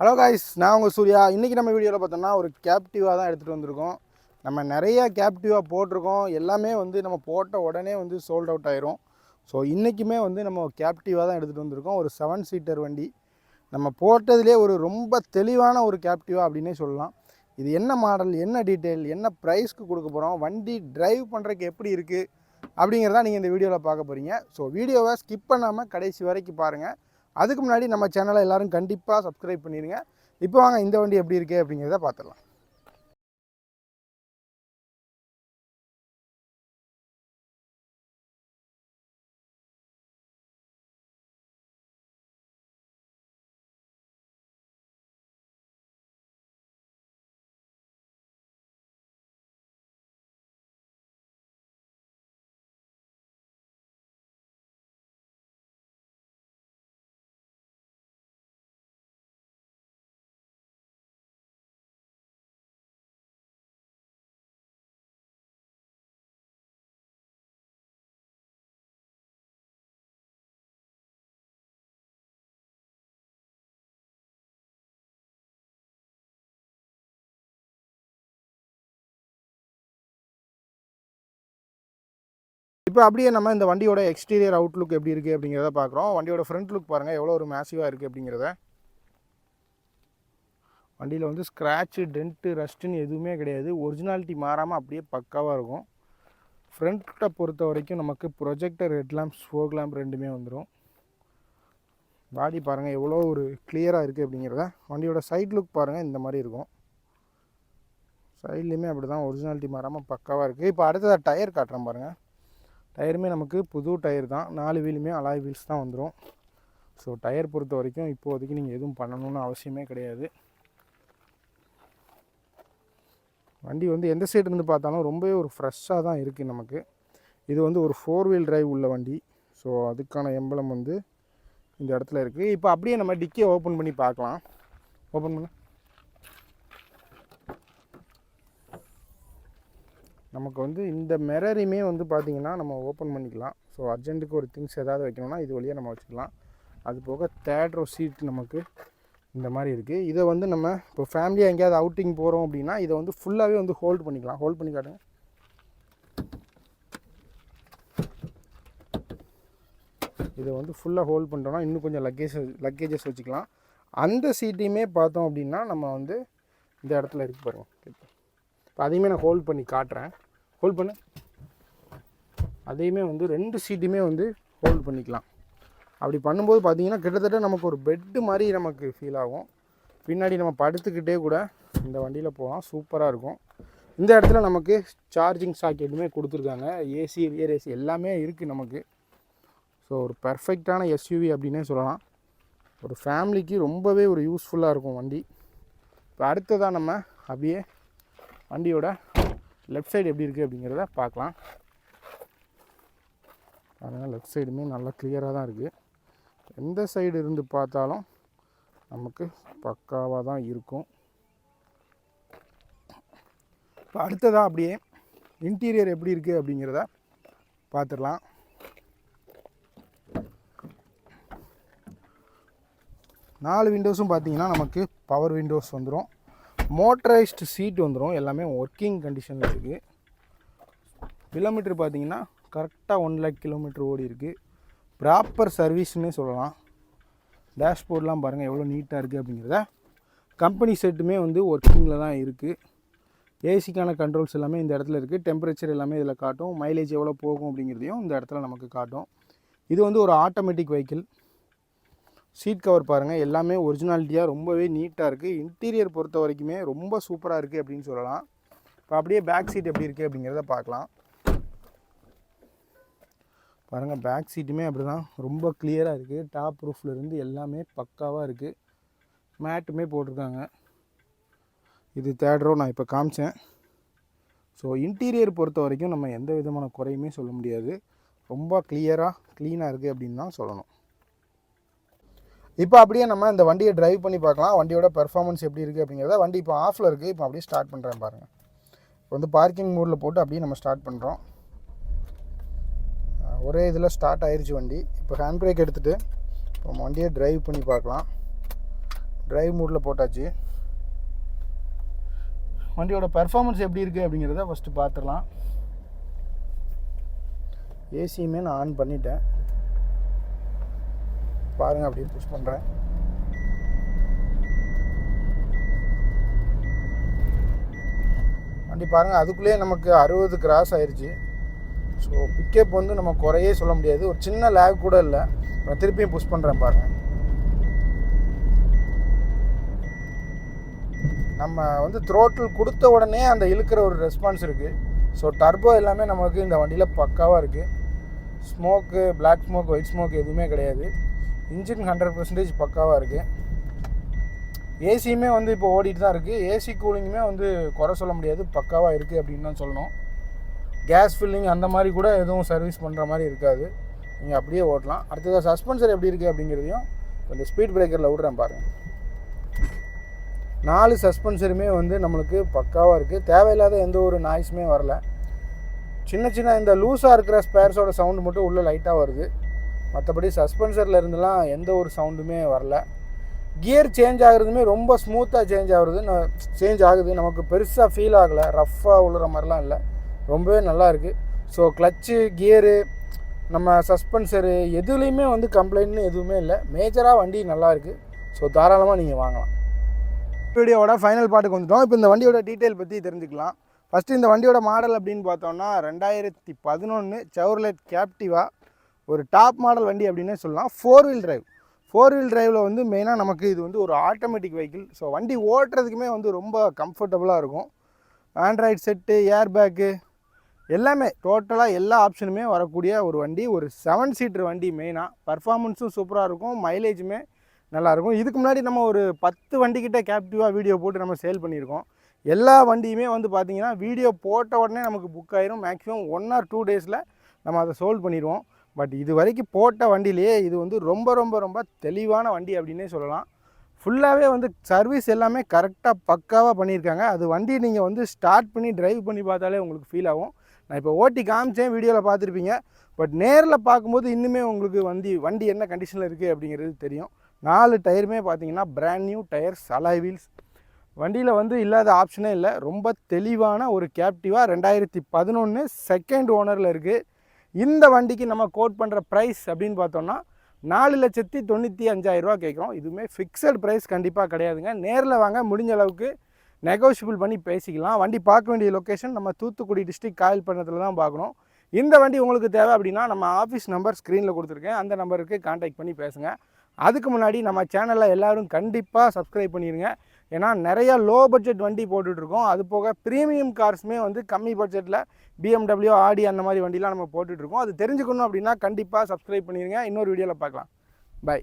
Hello guys நான் உங்கள் சூர்யா. இன்றைக்கி நம்ம வீடியோவில் பார்த்தோம்னா ஒரு கேப்டிவாக தான் எடுத்துகிட்டு வந்திருக்கோம். நம்ம நிறைய கேப்டிவாக போட்டிருக்கோம். எல்லாமே வந்து நம்ம போட்ட உடனே வந்து சோல்ட் அவுட் ஆயிரும். ஸோ இன்றைக்குமே வந்து நம்ம கேப்டிவாக தான் எடுத்துகிட்டு வந்திருக்கோம். ஒரு செவன் சீட்டர் வண்டி. நம்ம போட்டதுலேயே ஒரு ரொம்ப தெளிவான ஒரு கேப்டிவா அப்படின்னே சொல்லலாம். இது என்ன மாடல் என்ன டீட்டெயில் என்ன ப்ரைஸ்க்கு கொடுக்க போகிறோம் வண்டி டிரைவ் பண்ணுறதுக்கு எப்படி இருக்குது அப்படிங்கிறதான் நீங்கள் இந்த வீடியோவில் பார்க்க போகிறீங்க ஸோ வீடியோவை ஸ்கிப் பண்ணாமல் கடைசி வரைக்கும் பாருங்கள் அதுக்கு முன்னாடி நம்ம சேனலை எல்லோரும் கண்டிப்பாக சப்ஸ்கிரைப் பண்ணிடுங்க இப்போ வாங்க இந்த வண்டி எப்படி இருக்குது அப்படிங்கிறத பார்த்துடலாம். இப்போ அப்படியே நம்ம இந்த வண்டியோட எக்ஸ்டீரியர் அவுட்லுக் எப்படி இருக்குது அப்படிங்கிறத பார்க்குறோம். வண்டியோட ஃப்ரண்ட் லுக் பாருங்கள் எவ்வளோ ஒரு மேசிவாக இருக்குது அப்படிங்கிறத. வண்டியில் வந்து ஸ்க்ராட்சு டென்ட்டு ரஸ்ட்டுன்னு எதுவுமே கிடையாது. ஒரிஜினாலிட்டி மாறாமல் அப்படியே பக்காவாக இருக்கும். ஃப்ரண்ட்டை பொறுத்த வரைக்கும் நமக்கு projector head lamp spoke lamp ரெண்டுமே வந்துடும் பாடி பாருங்கள் எவ்வளோ ஒரு கிளியராக இருக்குது அப்படிங்கிறத. வண்டியோட சைட் லுக் பாருங்கள் இந்த மாதிரி இருக்கும். சைட்லேயுமே அப்படி தான் ஒரிஜினாலிட்டி மாறாமல் பக்காவாக இருக்குது இப்போ அடுத்ததாக டயர் காட்டுறேன் பாருங்கள் டயருமே நமக்கு புது டயர் தான். நாலு வீலுமே அலாய் வீல்ஸ் தான் வந்துடும் ஸோ டயர் பொறுத்த வரைக்கும் இப்போதைக்கு நீங்கள் எதுவும் பண்ணணும்னு அவசியமே கிடையாது. வண்டி வந்து எந்த சைடு இருந்து பார்த்தாலும் ரொம்பவே ஒரு ஃப்ரெஷ்ஷாக தான் இருக்குது நமக்கு. இது வந்து ஒரு ஃபோர் வீல் டிரைவ் உள்ள வண்டி. ஸோ அதுக்கான எம்பளம் வந்து இந்த இடத்துல இருக்குது இப்போ அப்படியே நம்ம டிக்கியை ஓப்பன் பண்ணி பார்க்கலாம். ஓப்பன் பண்ண. நமக்கு வந்து இந்த மெரரியுமே வந்து பார்த்திங்கன்னா நம்ம ஓப்பன் பண்ணிக்கலாம். ஸோ அர்ஜென்ட்டுக்கு ஒரு திங்ஸ் ஏதாவது வைக்கணும்னா இது வழியாக நம்ம வச்சுக்கலாம். அது போக தேட்ரோ சீட் நமக்கு இந்த மாதிரி இருக்குது இதை வந்து நம்ம இப்போ ஃபேமிலியாக எங்கேயாவது அவுட்டிங் போகிறோம் அப்படின்னா இதை வந்து ஃபுல்லாகவே வந்து ஹோல்ட் பண்ணிக்கலாம். ஹோல்ட் பண்ணி காட்டுங்க. இதை வந்து ஃபுல்லாக ஹோல்ட் பண்ணிட்டோம்னா இன்னும் கொஞ்சம் லக்கேஜ் லக்கேஜஸ் வச்சுக்கலாம். அந்த சீட்டையுமே பார்த்தோம் அப்படின்னா நம்ம வந்து இந்த இடத்துல இருக்கு பாருங்கள் இப்போ அதையுமே நான் ஹோல்ட் பண்ணி காட்டுறேன். ஹோல்ட் பண்ணு. அதையுமே வந்து ரெண்டு சீட்டுமே வந்து ஹோல்ட் பண்ணிக்கலாம். அப்படி பண்ணும்போது பார்த்தீங்கன்னா கிட்டத்தட்ட நமக்கு ஒரு பெட்டு மாதிரி நமக்கு ஃபீல் ஆகும். பின்னாடி நம்ம படுத்துக்கிட்டே கூட இந்த வண்டியில் போகலாம். சூப்பராக இருக்கும். இந்த இடத்துல நமக்கு சார்ஜிங் சாக்கெட்டுமே கொடுத்துருக்காங்க. ஏசி ரியர் ஏசி எல்லாமே இருக்குது நமக்கு. ஸோ ஒரு பர்ஃபெக்டான எஸ்யூவி அப்படின்னே சொல்லலாம். ஒரு ஃபேமிலிக்கு ரொம்பவே ஒரு யூஸ்ஃபுல்லாக இருக்கும் வண்டி. இப்போ அடுத்ததாக நம்ம அப்படியே வண்டியோட லெஃப்ட் சைடு எப்படி இருக்குது அப்படிங்கிறத பார்க்கலாம். அதனால் லெஃப்ட் சைடுமே நல்லா கிளியராக தான் இருக்குது எந்த சைடு இருந்து பார்த்தாலும் நமக்கு பக்காவாக தான் இருக்கும். இப்போ அடுத்ததாக அப்படியே இன்டீரியர் எப்படி இருக்குது அப்படிங்கிறத பார்த்துடலாம். நாலு விண்டோஸும் பார்த்தீங்கன்னா நமக்கு பவர் விண்டோஸ் வந்துடும் மோட்டரைஸ்டு சீட் வந்துடும் எல்லாமே ஒர்க்கிங் கண்டிஷனில் இருக்குது கிலோமீட்டர் பார்த்தீங்கன்னா கரெக்டாக ஒன் லேக் கிலோமீட்டர் ஓடி இருக்குது ப்ராப்பர் சர்வீஸ்னே சொல்லலாம். டேஷ்போர்ட்லாம் பாருங்கள் எவ்வளோ நீட்டாக இருக்குது அப்படிங்கிறத. கம்பெனி செட்டுமே வந்து ஒர்க்கிங்கில் தான் இருக்குது ஏசிக்கான கண்ட்ரோல்ஸ் எல்லாமே இந்த இடத்துல இருக்குது டெம்பரேச்சர் எல்லாமே இதில் காட்டும். மைலேஜ் எவ்வளோ போகும் அப்படிங்கிறதையும் இந்த இடத்துல நமக்கு காட்டும். இது வந்து ஒரு ஆட்டோமேட்டிக் வெஹிக்கிள் சீட் கவர் பாருங்கள் எல்லாமே ஒரிஜினாலிட்டியாக ரொம்பவே நீட்டாக இருக்குது இன்டீரியர் பொறுத்த வரைக்குமே ரொம்ப சூப்பராக இருக்குது அப்படின்னு சொல்லலாம். இப்போ அப்படியே பேக் சீட் எப்படி இருக்குது அப்படிங்கிறத பார்க்கலாம். பாருங்கள் பேக் சீட்டுமே அப்படி தான் ரொம்ப கிளியராக இருக்குது டாப் ரூஃப்லருந்து எல்லாமே பக்காவாக இருக்குது மேட்டுமே போட்டிருக்காங்க. இது தேர்ட் ரோ நான் இப்போ காமிச்சேன். ஸோ இன்டீரியர் பொறுத்த வரைக்கும் நம்ம எந்த விதமான குறையுமே சொல்ல முடியாது. ரொம்ப கிளியராக க்ளீனாக இருக்குது அப்படின்னு தான் சொல்லணும். இப்போ அப்படியே நம்ம இந்த வண்டியை டிரைவ் பண்ணி பார்க்கலாம். வண்டியோட பெர்ஃபார்மன்ஸ் எப்படி இருக்குது அப்படிங்கிறத. வண்டி இப்போ ஆஃபில் இருக்குது இப்போ அப்படியே ஸ்டார்ட் பண்ணுறேன் பாருங்கள் இப்போ வந்து பார்க்கிங் மூடில் போட்டு அப்படியே நம்ம ஸ்டார்ட் பண்ணுறோம் ஒரே இதில் ஸ்டார்ட் ஆயிடுச்சு வண்டி. இப்போ ஹேண்ட் பிரேக் எடுத்துகிட்டு நம்ம வண்டியை டிரைவ் பண்ணி பார்க்கலாம். டிரைவ் மூடில் போட்டாச்சு. வண்டியோட பெர்ஃபார்மன்ஸ் எப்படி இருக்குது அப்படிங்கிறத ஃபஸ்ட்டு பார்த்துடலாம். ஏசியுமே நான் ஆன் பண்ணிட்டேன். பாருங்கள் அப்படியே புஷ் பண்ணுறேன் வண்டி பாருங்கள் அதுக்குள்ளேயே நமக்கு அறுபது கிராஸ் ஆயிடுச்சு ஸோ பிக்கப் வந்து நம்ம குறையே சொல்ல முடியாது. ஒரு சின்ன லேக் கூட இல்லை. நான் திருப்பியும் புஷ் பண்ணுறேன் பாருங்கள் நம்ம வந்து த்ரோட்டில் கொடுத்த உடனே அந்த இழுக்கிற ஒரு ரெஸ்பான்ஸ் இருக்குது ஸோ டர்போ எல்லாமே நமக்கு இந்த வண்டியில் பக்காவாக இருக்குது smoke black smoke white smoke எதுவுமே கிடையாது. இன்ஜின் ஹண்ட்ரட் பர்சன்டேஜ் பக்காவாக இருக்குது ஏசியுமே வந்து இப்போ ஓடிட்டு தான் இருக்குது ஏசி கூலிங்குமே வந்து குறை சொல்ல முடியாது. பக்காவாக இருக்குது அப்படின்னு தான் சொல்லணும். கேஸ் ஃபில்லிங் அந்த மாதிரி கூட எதுவும் சர்வீஸ் பண்ணுற மாதிரி இருக்காது. நீங்கள் அப்படியே ஓட்டலாம். அடுத்ததாக சஸ்பென்சர் எப்படி இருக்குது அப்படிங்கிறதையும் கொஞ்சம் ஸ்பீட் பிரேக்கரில் விட்றேன் பாருங்கள் நாலு சஸ்பென்சருமே வந்து நம்மளுக்கு பக்காவாக இருக்குது தேவையில்லாத எந்த ஒரு நாய்ஸுமே வரல. சின்ன சின்ன இந்த லூஸாக இருக்கிற ஸ்பேர்ஸோட சவுண்டு மட்டும் உள்ளே லைட்டாக வருது. மற்றபடி சஸ்பென்சரில் இருந்தெல்லாம் எந்த ஒரு சவுண்டுமே வரல. கியர் சேஞ்ச் ஆகுறதுமே ரொம்ப ஸ்மூத்தாக சேஞ்ச் ஆகுறது. சேஞ்ச் ஆகுது. நமக்கு பெருசாக ஃபீல் ஆகலை. ரஃப்பாக உழுற மாதிரிலாம் இல்லை. ரொம்பவே நல்லா இருக்குது ஸோ கிளச்சு கியரு நம்ம சஸ்பென்சரு எதுலேயுமே வந்து கம்ப்ளைண்ட்னு எதுவுமே இல்லை. மேஜராக வண்டி நல்லா இருக்குது ஸோ தாராளமாக நீங்கள் வாங்கலாம். வீடியோவோட ஃபைனல் பாட்டுக்கு வந்துட்டோம். இப்போ இந்த வண்டியோட டீட்டெயில் பற்றி தெரிஞ்சுக்கலாம். ஃபஸ்ட்டு இந்த வண்டியோட மாடல் அப்படின்னு பார்த்தோம்னா ரெண்டாயிரத்தி பதினொன்று சவுர்லெட் கேப்டிவா ஒரு டாப் மாடல் வண்டி அப்படின்னே சொல்லலாம். Four wheel drive four wheel டிரைவில் வந்து மெயினாக நமக்கு இது வந்து ஒரு ஆட்டோமேட்டிக் வெஹிக்கிள் ஸோ வண்டி ஓட்டுறதுக்குமே வந்து ரொம்ப கம்ஃபர்டபுளாக இருக்கும். ஆண்ட்ராய்டு செட்டு ஏர் பேக்கு எல்லாமே டோட்டலாக எல்லா ஆப்ஷனுமே வரக்கூடிய ஒரு வண்டி. ஒரு செவன் சீட்டர் வண்டி மெயினாக பர்ஃபார்மன்ஸும் சூப்பராக இருக்கும். மைலேஜுமே நல்லாயிருக்கும் இதுக்கு முன்னாடி நம்ம ஒரு பத்து வண்டிக்கிட்ட கேப்டிவாக வீடியோ போட்டு நம்ம சேல் பண்ணியிருக்கோம். எல்லா வண்டியுமே வந்து பார்த்திங்கன்னா வீடியோ போட்ட உடனே நமக்கு புக் ஆயிரும். மேக்ஸிமம் ஒன் ஆர் டூ டேஸில் நம்ம அதை சோல்வ் பண்ணிடுவோம். பட் இது வரைக்கும் போட்ட வண்டியிலேயே இது வந்து ரொம்ப ரொம்ப ரொம்ப தெளிவான வண்டி அப்படின்னே சொல்லலாம். ஃபுல்லாகவே வந்து சர்வீஸ் எல்லாமே கரெக்டாக பக்காவாக பண்ணியிருக்காங்க. அது வண்டி நீங்கள் வந்து ஸ்டார்ட் பண்ணி ட்ரைவ் பண்ணி பார்த்தாலே உங்களுக்கு ஃபீல் ஆகும். நான் இப்போ ஓட்டி காமிச்சேன் வீடியோவில் பார்த்துருப்பீங்க. பட் நேரில் பார்க்கும்போது இன்னுமே உங்களுக்கு வண்டி வண்டி என்ன கண்டிஷனில் இருக்குது அப்படிங்கிறது தெரியும். நாலு டயருமே பார்த்தீங்கன்னா brand new tyres alloy wheels வண்டியில் வந்து இல்லாத ஆப்ஷனே இல்லை. ரொம்ப தெளிவான ஒரு கேப்டிவாக ரெண்டாயிரத்தி பதினொன்று செகண்ட் ஓனரில் இருக்குது இந்த வண்டிக்கு நம்ம கோட் பண்ணுற ப்ரைஸ் அப்படின்னு பார்த்தோம்னா நாலு லட்சத்தி தொண்ணூற்றி அஞ்சாயிரரூவா கேட்குறோம். இதுவுமே ஃபிக்ஸட் ப்ரைஸ் கண்டிப்பாக கிடையாதுங்க. நேரில் வாங்க முடிஞ்ச அளவுக்கு நெகோஷியபிள் பண்ணி பேசிக்கலாம். வண்டி பார்க்க வேண்டிய லொக்கேஷன் நம்ம தூத்துக்குடி டிஸ்ட்ரிக் காயல் பண்ணத்தில் தான் பார்க்கணும். இந்த வண்டி உங்களுக்கு தேவை அப்படின்னா நம்ம ஆஃபீஸ் நம்பர் ஸ்க்ரீனில் கொடுத்துருக்கேன். அந்த நம்பருக்கு காண்டாக்ட் பண்ணி பேசுங்கள் அதுக்கு முன்னாடி நம்ம சேனலில் எல்லோரும் கண்டிப்பாக சப்ஸ்கிரைப் பண்ணிடுங்க ஏன்னா நிறையா லோ பட்ஜெட் வண்டி போட்டுட்ருக்கோம். அது போக ப்ரீமியம் கார்ஸுமே வந்து கம்மி பட்ஜெட்டில் பிஎம்டபிள்யூ ஆடி அந்த மாதிரி வண்டிலாம் நம்ம போட்டுட்ருக்கோம். அது தெரிஞ்சுக்கணும் அப்படின்னா கண்டிப்பாக சப்ஸ்கிரைப் பண்ணிடுங்க இன்னொரு வீடியோவில் பார்க்கலாம். பை